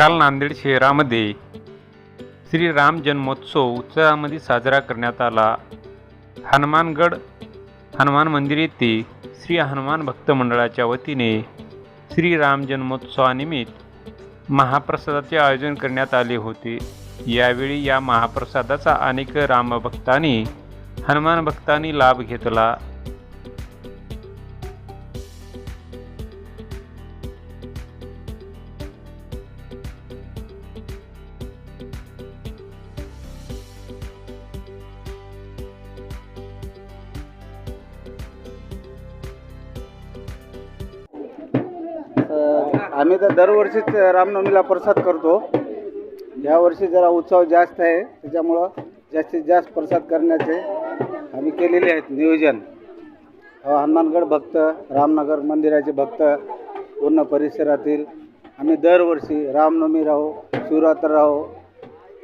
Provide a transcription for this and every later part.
काल नांदेड शहरामध्ये श्री राम जन्मोत्सव उत्साहामध्ये साजरा करण्यात आला. हनुमानगड हनुमान मंदिर येथे श्री हनुमान भक्त मंडळाच्या वतीने श्री राम जन्मोत्सवानिमित्त महाप्रसादाचे आयोजन करण्यात आले होते. यावेळी या महाप्रसादाचा अनेक रामभक्तांनी हनुमान भक्तांनी लाभ घेतला. आम्ही तर दरवर्षीच रामनवमीला प्रसाद करतो. यावर्षी जरा उत्सव जास्त आहे. त्याच्यामुळं जास्तीत जास्त प्रसाद करण्याचे आम्ही केलेले आहेत नियोजन. हनुमानगड भक्त रामनगर मंदिराचे भक्त पूर्ण परिसरातील आम्ही दरवर्षी रामनवमी राहो शिवरात्र राहो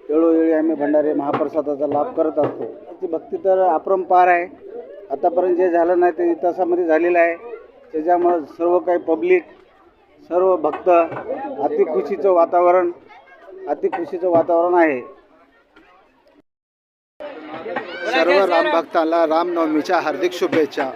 वेळोवेळी आम्ही भंडारे महाप्रसादाचा लाभ करत असतो. त्याची भक्ती तर अपरंपार आहे. आतापर्यंत जे झालं नाही ते इतिहासामध्ये झालेलं आहे. त्याच्यामुळं सर्व काही पब्लिक सर्व भक्त अतिखुशीचं वातावरण अतिखुशीचं वातावरण आहे. सर्व राम भक्तांना रामनवमीच्या हार्दिक शुभेच्छा.